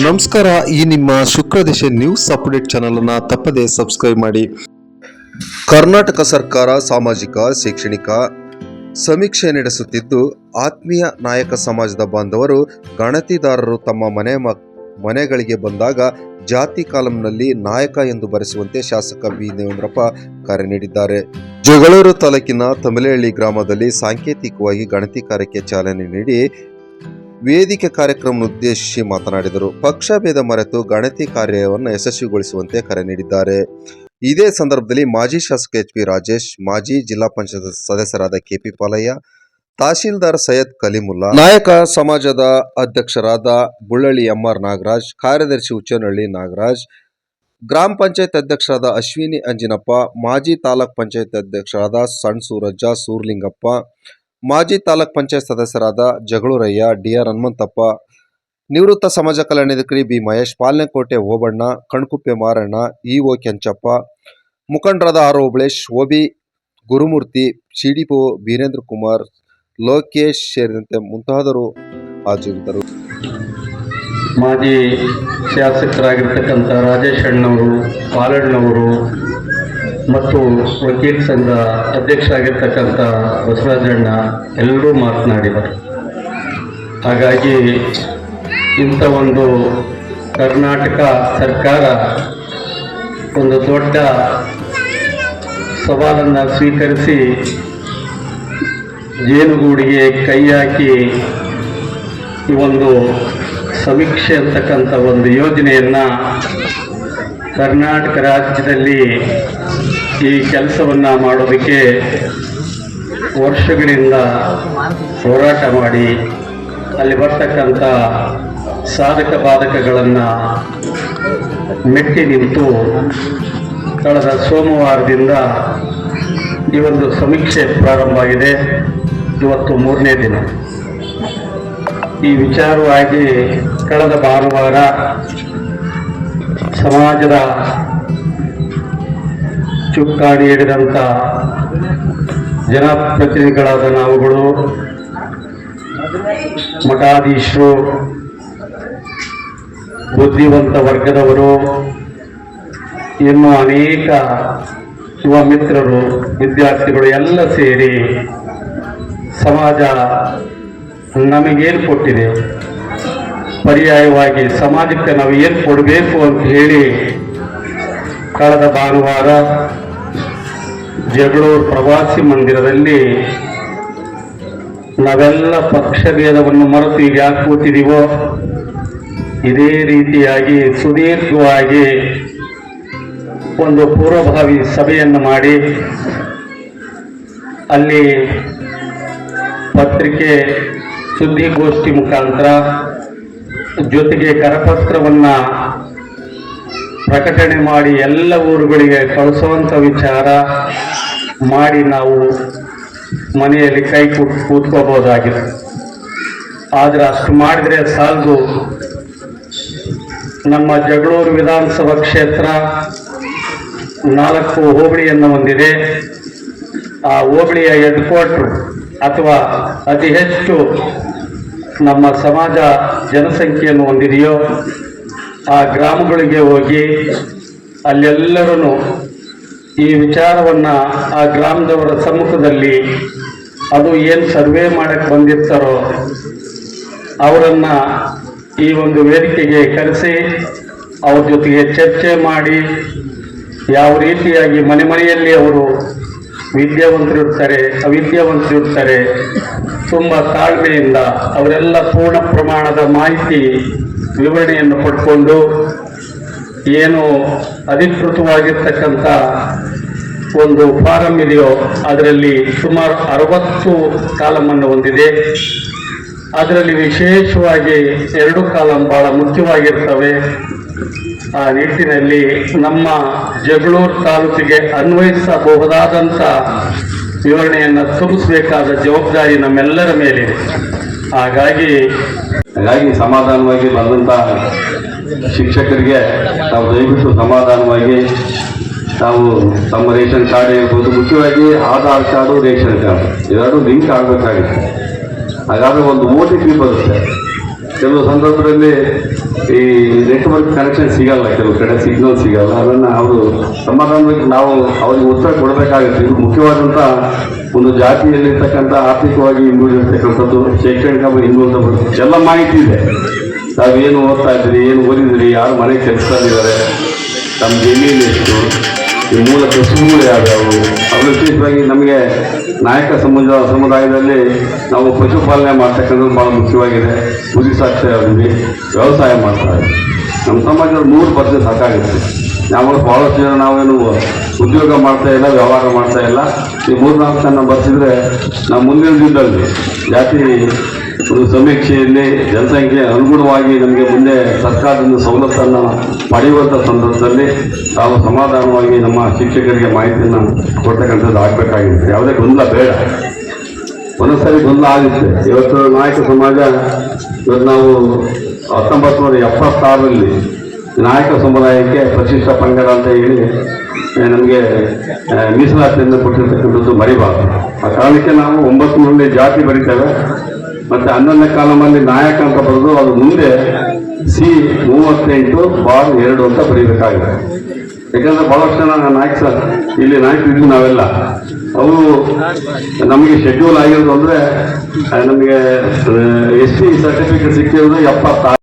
ನಮಸ್ಕಾರ, ಈ ನಿಮ್ಮ ಶುಕ್ರದೇಶ ನ್ಯೂಸ್ ಅಪ್ಡೇಟ್ ಚಾನಲ್ ಅನ್ನ ತಪ್ಪದೆ ಸಬ್ಸ್ಕ್ರೈಬ್ ಮಾಡಿ. ಕರ್ನಾಟಕ ಸರ್ಕಾರ ಸಾಮಾಜಿಕ, ಶೈಕ್ಷಣಿಕ ಸಮೀಕ್ಷೆ ನಡೆಸುತ್ತಿದ್ದು, ಆತ್ಮೀಯ ನಾಯಕ ಸಮಾಜದ ಬಾಂಧವರು, ಗಣತಿದಾರರು ತಮ್ಮ ಮನೆ ಮನೆಗಳಿಗೆ ಬಂದಾಗ ಜಾತಿ ಕಾಲಂನಲ್ಲಿ ನಾಯಕ ಎಂದು ಬರೆಸುವಂತೆ ಶಾಸಕ ಬಿ ದೇವೇಂದ್ರಪ್ಪ ಕರೆ ನೀಡಿದ್ದಾರೆ. ಜಗಳೂರು ತಾಲೂಕಿನ ತಮಿಳಹಳ್ಳಿ ಗ್ರಾಮದಲ್ಲಿ ಸಾಂಕೇತಿಕವಾಗಿ ಗಣತಿ ಕಾರ್ಯಕ್ಕೆ ಚಾಲನೆ ನೀಡಿ ವೇದಿಕೆ ಕಾರ್ಯಕ್ರಮ ಉದ್ದೇಶಿಸಿ ಮಾತನಾಡಿದರು. ಪಕ್ಷ ಭೇದ ಮರೆತು ಗಣತಿ ಕಾರ್ಯವನ್ನು ಯಶಸ್ವಿಗೊಳಿಸುವಂತೆ ಕರೆ ನೀಡಿದ್ದಾರೆ. ಇದೇ ಸಂದರ್ಭದಲ್ಲಿ ಮಾಜಿ ಶಾಸಕ ಎಚ್ ಪಿ ರಾಜೇಶ್, ಮಾಜಿ ಜಿಲ್ಲಾ ಪಂಚಾಯತ್ ಸದಸ್ಯರಾದ ಕೆಪಿ ಪಾಲಯ್ಯ, ತಹಶೀಲ್ದಾರ್ ಸೈಯದ್ ಕಲಿಮುಲ್ಲಾ, ನಾಯಕ ಸಮಾಜದ ಅಧ್ಯಕ್ಷರಾದ ಬುಳ್ಳಳ್ಳಿ ಎಂಆರ್ ನಾಗರಾಜ್, ಕಾರ್ಯದರ್ಶಿ ಉಚ್ಚನಹಳ್ಳಿ ನಾಗರಾಜ್, ಗ್ರಾಮ ಪಂಚಾಯತ್ ಅಧ್ಯಕ್ಷರಾದ ಅಶ್ವಿನಿ ಅಂಜಿನಪ್ಪ, ಮಾಜಿ ತಾಲೂಕ್ ಪಂಚಾಯತ್ ಅಧ್ಯಕ್ಷರಾದ ಸಣ್ ಸೂರಜ್ಜ, ಸೂರ್ಲಿಂಗಪ್ಪ ಮಾಜಿ ತಾಲೂಕ್ ಪಂಚಾಯತ್ ಸದಸ್ಯರಾದ ಜಗಳೂರಯ್ಯ, ಡಿಆರ್ ಹನುಮಂತಪ್ಪ, ನಿವೃತ್ತ ಸಮಾಜ ಕಲ್ಯಾಣಾಧಿಕಾರಿ ಬಿ ಮಹೇಶ್ ಪಾಲನೆಕೋಟೆ ಓಬಣ್ಣ, ಕಣ್ಕುಪ್ಪೆ ಮಾರಣ್ಣ ಇಒ ಕೆಂಚಪ್ಪ, ಮುಖಂಡರಾದ R Obalesh OB Gurumurthy CDPO Veerendra Kumar, Lokesh ಸೇರಿದಂತೆ ಮುಂತಾದರು ಹಾಜರಿದ್ದರು. ಮಾಜಿ ಶಾಸಕರಾಗಿರ್ತಕ್ಕಂಥ ರಾಜೇಶ್ ಅಣ್ಣವರು, ಪಾಲಣ್ಣವರು ಮತ್ತು ವಕೀಲ್ ಸಂಘ ಅಧ್ಯಕ್ಷರಾಗಿರ್ತಕ್ಕಂಥ ಬಸವರಾಜಣ್ಣ ಎಲ್ಲರೂ ಮಾತನಾಡಿದರು. ಹಾಗಾಗಿ ಇಂಥ ಒಂದು ಕರ್ನಾಟಕ ಸರ್ಕಾರ ಒಂದು ದೊಡ್ಡ ಸವಾಲನ್ನು ಸ್ವೀಕರಿಸಿ ಜೇನುಗೂಡಿಗೆ ಕೈ ಹಾಕಿ ಈ ಒಂದು ಸಮೀಕ್ಷೆ ಅಂತಕ್ಕಂಥ ಒಂದು ಯೋಜನೆಯನ್ನು ಕರ್ನಾಟಕ ರಾಜ್ಯದಲ್ಲಿ ಈ ಕೆಲಸವನ್ನು ಮಾಡೋದಕ್ಕೆ ವರ್ಷಗಳಿಂದ ಹೋರಾಟ ಮಾಡಿ ಅಲ್ಲಿ ಬರ್ತಕ್ಕಂಥ ಸಾಧಕ ಬಾಧಕಗಳನ್ನು ಮೆಟ್ಟಿ ನಿಂತು ಕಳೆದ ಸೋಮವಾರದಿಂದ ಈ ಒಂದು ಸಮೀಕ್ಷೆ ಪ್ರಾರಂಭ ಆಗಿದೆ. ಇವತ್ತು ಮೂರನೇ ದಿನ. ಈ ವಿಚಾರವಾಗಿ ಕಳೆದ ಭಾನುವಾರ ಸಮಾಜದ ಚುಕ್ಕಾಣಿ ಹಿಡಿದಂಥ ಜನಪ್ರತಿನಿಧಿಗಳಾದ ನಾವುಗಳು, ಮಠಾಧೀಶರು, ಬುದ್ಧಿವಂತ ವರ್ಗದವರು, ಇನ್ನು ಅನೇಕ ಯುವ ಮಿತ್ರರು, ವಿದ್ಯಾರ್ಥಿಗಳು ಎಲ್ಲ ಸೇರಿ ಸಮಾಜ ನಮಗೇನು ಕೊಟ್ಟಿದೆ? ಪರ್ಯಾಯವಾಗಿ ಸಮಾಜಕ್ಕೆ ನಾವು ಏನು ಕೊಡಬೇಕು ಅಂತ ಹೇಳಿ ಕಳೆದ ಭಾನುವಾರ ಜಗಳೂರು ಪ್ರವಾಸಿ ಮಂದಿರದಲ್ಲಿ ನಾವೆಲ್ಲ ಪಕ್ಷಭೇದವನ್ನು ಮರೆತು ಈಗ ಯಾಕೆ ಕೂತಿದ್ದೀವೋ ಇದೇ ರೀತಿಯಾಗಿ ಸುದೀರ್ಘವಾಗಿ ಒಂದು ಪೂರ್ವಭಾವಿ ಸಭೆಯನ್ನು ಮಾಡಿ ಅಲ್ಲಿ ಪತ್ರಿಕೆ ಸುದ್ದಿಗೋಷ್ಠಿ ಮುಖಾಂತರ ಜೊತೆಗೆ ಕರಪತ್ರವನ್ನ ಪ್ರಕಟಣೆ ಮಾಡಿ ಎಲ್ಲ ಊರುಗಳಿಗೆ ಕಳಿಸುವಂಥ ವಿಚಾರ ಮಾಡಿ ನಾವು ಮನೆಯಲ್ಲಿ ಕೈ ಕೂತ್ ಕೂತ್ಕೋಬೋದಾಗಿದೆ ಆದರೆ ಅಷ್ಟು ಮಾಡಿದರೆ ಸಾಲದು. ನಮ್ಮ ಜಗಳೂರು ವಿಧಾನಸಭಾ ಕ್ಷೇತ್ರ ನಾಲ್ಕು ಹೋಬಳಿಯನ್ನು ಹೊಂದಿದೆ. ಆ ಹೋಬಳಿಯ ಹೆಡ್ ಕ್ವಾರ್ಟರ್ ಅಥವಾ ಅತಿ ಹೆಚ್ಚು ನಮ್ಮ ಸಮಾಜ ಜನಸಂಖ್ಯೆಯನ್ನು ಹೊಂದಿದೆಯೋ ಆ ಗ್ರಾಮಗಳಿಗೆ ಹೋಗಿ ಅಲ್ಲೆಲ್ಲರೂ ಈ ವಿಚಾರವನ್ನು ಆ ಗ್ರಾಮದವರ ಸಮ್ಮುಖದಲ್ಲಿ ಅದು ಏನು ಸರ್ವೆ ಮಾಡಕ್ಕೆ ಬಂದಿರ್ತಾರೋ ಅವರನ್ನು ಈ ಒಂದು ವೇದಿಕೆಗೆ ಕರೆಸಿ ಅವ್ರ ಜೊತೆಗೆ ಚರ್ಚೆ ಮಾಡಿ ಯಾವ ರೀತಿಯಾಗಿ ಮನೆ ಮನೆಯಲ್ಲಿ ಅವರು ವಿದ್ಯಾವಂತರಿರ್ತಾರೆ ಇರ್ತಾರೆ ಅವಿದ್ಯಾವಂತರು ಇರ್ತಾರೆ ತುಂಬ ತಾಳ್ಮೆಯಿಂದ ಅವರೆಲ್ಲ ಪೂರ್ಣ ಪ್ರಮಾಣದ ಮಾಹಿತಿ ವಿವರಣೆಯನ್ನು ಪಡ್ಕೊಂಡು ಏನು ಅಧಿಕೃತವಾಗಿರ್ತಕ್ಕಂಥ ಒಂದು ಫಾರಂ ಇದೆಯೋ ಅದರಲ್ಲಿ ಸುಮಾರು ಅರವತ್ತು ಕಾಲಮನ್ನು ಹೊಂದಿದೆ. ಅದರಲ್ಲಿ ವಿಶೇಷವಾಗಿ ಎರಡು ಕಾಲಂ ಬಹಳ ಮುಖ್ಯವಾಗಿರ್ತವೆ. ಆ ನಿಟ್ಟಿನಲ್ಲಿ ನಮ್ಮ ಜಗಳೂರು ತಾಲೂಕಿಗೆ ಅನ್ವಯಿಸಬಹುದಾದಂಥ ವಿವರಣೆಯನ್ನು ತುಂಬಿಸಬೇಕಾದ ಜವಾಬ್ದಾರಿ ನಮ್ಮೆಲ್ಲರ ಮೇಲಿದೆ. ಹಾಗಾಗಿ ಹಾಗಾಗಿ ಸಮಾಧಾನವಾಗಿ ಬಂದಂಥ ಶಿಕ್ಷಕರಿಗೆ ತಾವು ದಯವಿಟ್ಟು ಸಮಾಧಾನವಾಗಿ ತಾವು ತಮ್ಮ ರೇಷನ್ ಕಾರ್ಡ್ ಇರ್ಬೋದು, ಮುಖ್ಯವಾಗಿ ಆಧಾರ್ ಕಾರ್ಡು, ರೇಷನ್ ಕಾರ್ಡು. ಇವೆರಡು ಲಿಂಕ್ ಆಗಬೇಕಾಗುತ್ತೆ. ಹಾಗಾದರೆ ಒಂದು ಓ ಟಿ ಪಿ ಬರುತ್ತೆ. ಕೆಲವು ಸಂದರ್ಭದಲ್ಲಿ ಈ ನೆಟ್ವರ್ಕ್ ಕನೆಕ್ಷನ್ ಸಿಗಲ್ಲ, ಕೆಲವು ಕಡೆ ಸಿಗ್ನಲ್ ಸಿಗಲ್ಲ. ಅದನ್ನು ಅವರು ಸಮಾಧಾನಕ್ಕೆ ನಾವು ಅವ್ರಿಗೆ ಉತ್ತರ ಕೊಡಬೇಕಾಗುತ್ತೆ. ಇದು ಮುಖ್ಯವಾದಂಥ ಒಂದು ಜಾತಿಯಲ್ಲಿರ್ತಕ್ಕಂಥ ಆರ್ಥಿಕವಾಗಿ ಹಿಂದುಳಿದಿರ್ತಕ್ಕಂಥದ್ದು ಶೈಕ್ಷಣಿಕ ಹಿಂದುಳಿದ ಎಲ್ಲ ಮಾಹಿತಿ ಇದೆ. ತಾವೇನು ಓದ್ತಾ ಇದ್ದೀರಿ, ಏನು ಓದಿದಿರಿ ಯಾರು ಮನೆ ಕೆಲಸದಲ್ಲಿದ್ದಾರೆ ತಮ್ಮ ಜಮೀನು ಎಷ್ಟು ಈ ಮೂಲ ಕಸುಬುಗಳು ಯಾವ್ಯಾವು ಅದ್ರ ವಿಶೇಷವಾಗಿ ನಮಗೆ ನಾಯಕ ಸಮುದ ಸಮುದಾಯದಲ್ಲಿ ನಾವು ಪಶುಪಾಲನೆ ಮಾಡ್ತಕ್ಕಂಥದ್ದು ಭಾಳ ಮುಖ್ಯವಾಗಿದೆ. ಕುರಿ ಸಾಕ್ಷ್ಯ ಇದ್ದೀವಿ ವ್ಯವಸಾಯ ಮಾಡ್ತಾ ಇದ್ದೀವಿ ನಮ್ಮ ಸಮಾಜದಲ್ಲಿ ಮೂರು ಪರ್ಸೆಂಟ್ ಸಾಕಾಗುತ್ತೆ ನಾವು ಭಾಳಷ್ಟು ಜನ ನಾವೇನು ಉದ್ಯೋಗ ಮಾಡ್ತಾ ಇಲ್ಲ, ವ್ಯವಹಾರ ಮಾಡ್ತಾ ಇಲ್ಲ. ಈ ಮೂರು ನಾಲ್ಕು ಜನ ಬರ್ಸಿದ್ರೆ ನಾವು ಮುಂದಿನ ದಿನದಲ್ಲಿ ಜಾತಿ ಒಂದು ಸಮೀಕ್ಷೆಯಲ್ಲಿ ಜನಸಂಖ್ಯೆ ಅನುಗುಣವಾಗಿ ನಮಗೆ ಮುಂದೆ ಸರ್ಕಾರದಿಂದ ಸವಲತ್ತನ್ನು ಪಡೆಯುವಂಥ ಸಂದರ್ಭದಲ್ಲಿ ತಾವು ಸಮಾಧಾನವಾಗಿ ನಮ್ಮ ಶಿಕ್ಷಕರಿಗೆ ಮಾಹಿತಿಯನ್ನು ಕೊಡ್ತಕ್ಕಂಥದ್ದು ಆಗಬೇಕಾಗಿತ್ತು ಯಾವುದೇ ಗೊಂದಲ ಬೇಡ. ಒಂದೊಂದ್ಸರಿ ಗೊಂದಲ ಆಗುತ್ತೆ. ಇವತ್ತು ನಾಯಕ ಸಮಾಜ, ಇವತ್ತು ನಾವು ಹತ್ತೊಂಬತ್ತು ನೂರ ಎಪ್ಪತ್ತಾರರಲ್ಲಿ ನಾಯಕ ಸಮುದಾಯಕ್ಕೆ ಪರಿಶಿಷ್ಟ ಪಂಗಡ ಅಂತ ಹೇಳಿ ನಮಗೆ ಮೀಸಲಾತಿಯನ್ನು ಕೊಟ್ಟಿರ್ತಕ್ಕಂಥದ್ದು ಮರಿಬಾರ್ದು. ಆ ಕಾರಣಕ್ಕೆ ನಾವು ಒಂಬತ್ತು ಮೂರನೇ ಜಾತಿ ಬರೀತೇವೆ. ಮತ್ತೆ ಹನ್ನೊಂದನೇ ಕಾಲಮಲ್ಲಿ ನಾಯಕ ಅಂತ ಬರೆದು ಅದು ಮುಂದೆ ಸಿ ಮೂವತ್ತೆಂಟು ಬಾರ್ ಎರಡು ಅಂತ ಬರೀಬೇಕಾಗಿದೆ. ಯಾಕಂದ್ರೆ ಬಹಳಷ್ಟು ಜನ ನಾಯಕ ಸರ್, ಇಲ್ಲಿ ನಾಯಕರಿದ್ವಿ ನಾವೆಲ್ಲ. ಅವರು ನಮಗೆ ಶೆಡ್ಯೂಲ್ ಆಗಿರೋದು ಅಂದ್ರೆ ನಮಗೆ ಎಸ್ ಸರ್ಟಿಫಿಕೇಟ್ ಸಿಕ್ಕಿರೋದು ಎಪ್ಪತ್ತಾರು.